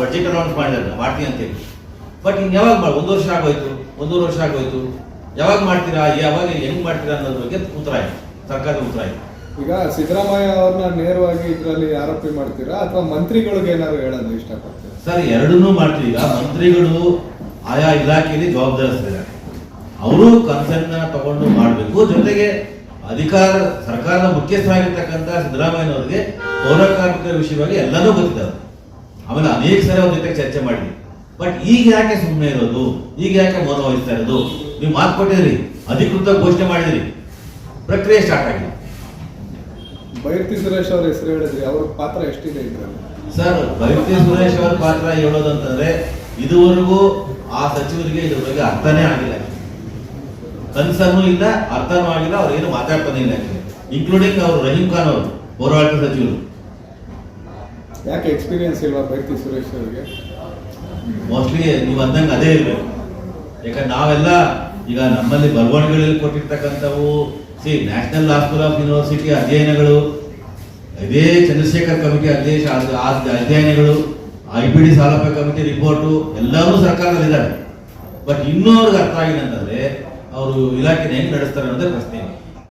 Budget announce ಮಾಡಿದ್ದಾರೆ ಮಾಡ್ತೀನಿ ಅಂತೇಳಿ. ಬಟ್ ಇನ್ನು ಯಾವಾಗ ಮಾಡಿ ಒಂದು ವರ್ಷ ಆಗೋಯ್ತು ಒಂದೂವರೆ ವರ್ಷ ಆಗೋಯ್ತು ಯಾವಾಗ ಮಾಡ್ತೀರಾ ಯಾವಾಗ ಹೆಂಗ್ ಮಾಡ್ತೀರಾ ಅನ್ನೋದ್ರ ಬಗ್ಗೆ ಉತ್ತರ ಆಯ್ತು ಸರ್ಕಾರದ ಉತ್ತರ ಆಯ್ತು. ಈಗ ಸಿದ್ದರಾಮಯ್ಯ ಅವ್ರನ್ನ ನೇರವಾಗಿ ಇದರಲ್ಲಿ ಆರೋಪಿ ಮಾಡ್ತೀರಾ ಅಥವಾ ಮಂತ್ರಿಗಳಿಗೆ ಏನಾದ್ರು ಹೇಳೋದು ಇಷ್ಟಪಡ್ತೀರಾ? ಸರ್ ಎರಡನ್ನೂ ಮಾಡ್ತೀವಿ. ಈಗ ಮಂತ್ರಿಗಳು ಆಯಾ ಇಲಾಖೆಯಲ್ಲಿ ಜವಾಬ್ದಾರಿಸಿದ್ದಾರೆ ಅವರು ಕನ್ಸರ್ನ್ ತಗೊಂಡು ಮಾಡಬೇಕು. ಜೊತೆಗೆ ಅಧಿಕಾರ ಸರ್ಕಾರದ ಮುಖ್ಯಸ್ಥರಾಗಿರ್ತಕ್ಕಂಥ ಸಿದ್ದರಾಮಯ್ಯನವರಿಗೆ ಪೌರ ಕಾರ್ಮಿಕರ ವಿಷಯವಾಗಿ ಎಲ್ಲನೂ ಗೊತ್ತಿದ್ದಾರೆ ಆಮೇಲೆ ಅನೇಕ ಸಾರಿ ಅವ್ರ ಜೊತೆ ಚರ್ಚೆ ಮಾಡಿದ್ವಿ ಬಟ್ ಈಗ ಯಾಕೆ ಸುಮ್ಮನೆ ಇರೋದು? ಈಗ ಯಾಕೆ ಮೌನ ವಹಿಸ್ತಾ ಇರೋದು? ನೀವು ಮಾತು ಕೊಟ್ಟಿದ್ರಿ. ಅಧಿಕೃತ ಘೋಷಣೆ ಮಾಡಿದ್ರಿ. ಪ್ರಕ್ರಿಯೆ ಸ್ಟಾರ್ಟ್ ಆಗಿದೆ ಬೈರ್ತಿ ಸುರೇಶ್ ಅವರ ಹೆಸರು ಹೇಳಿದ್ರಿ. ಅವ್ರ ಪಾತ್ರ ಎಷ್ಟಿದೆ ಸರ್ ಬೈರತಿ ಸುರೇಶ್ ಅವರ ಪಾತ್ರ ಹೇಳೋದಂತಂದ್ರೆ ಇದುವರೆಗೂ ಆ ಸಚಿವರಿಗೆ ಇದ್ರ ಬಗ್ಗೆ ಅರ್ಥನೇ ಆಗಿಲ್ಲ. ಕನ್ಸರ್ನು ಇಲ್ಲ ಅರ್ಥನೂ ಆಗಿಲ್ಲ ಅವ್ರು ಏನು ಮಾತಾಡ್ತಾನೆ ಇಲ್ಲ. ಇನ್ಕ್ಲೂಡಿಂಗ್ ಅವರು ರಹೀಂ ಖಾನ್ ಅವರು ಹೋರಾಟ ಸಚಿವರು. ಯಾಕೆ ಎಕ್ಸ್ಪೀರಿಯನ್ಸ್ ಇಲ್ವಾ ಬೈರ್ತಿ ಸುರೇಶ್ ಅವರಿಗೆ? ಮೋಸ್ಟ್ಲಿ ನೀವು ಅಂದಂಗೆ ಅದೇ ಇರಬೇಕು ಯಾಕಂದ್ರೆ ನಾವೆಲ್ಲ ಈಗ ನಮ್ಮಲ್ಲಿ ಬರವಣಿಗೆಗಳಲ್ಲಿ ಕೊಟ್ಟಿರ್ತಕ್ಕಂಥವು C national law school of university ಅಧ್ಯಯನಗಳು, ಇದೇ ಚಂದ್ರಶೇಖರ್ ಕಮಿಟಿ ಅಧ್ಯಕ್ಷ ಅಧ್ಯಯನಗಳು I P D Salappa committee report, ಎಲ್ಲರೂ ಸರ್ಕಾರದಲ್ಲಿದ್ದಾರೆ. ಬಟ್ ಇನ್ನೂ ಅವ್ರಿಗೆ ಅರ್ಥ ಆಗಿಲ್ಲ ಅಂತಂದರೆ, ಅವರು ಇಲಾಖೆನ ಹೆಂಗೆ ನಡೆಸ್ತಾರೆ ಅನ್ನೋದೇ ಪ್ರಶ್ನೆ.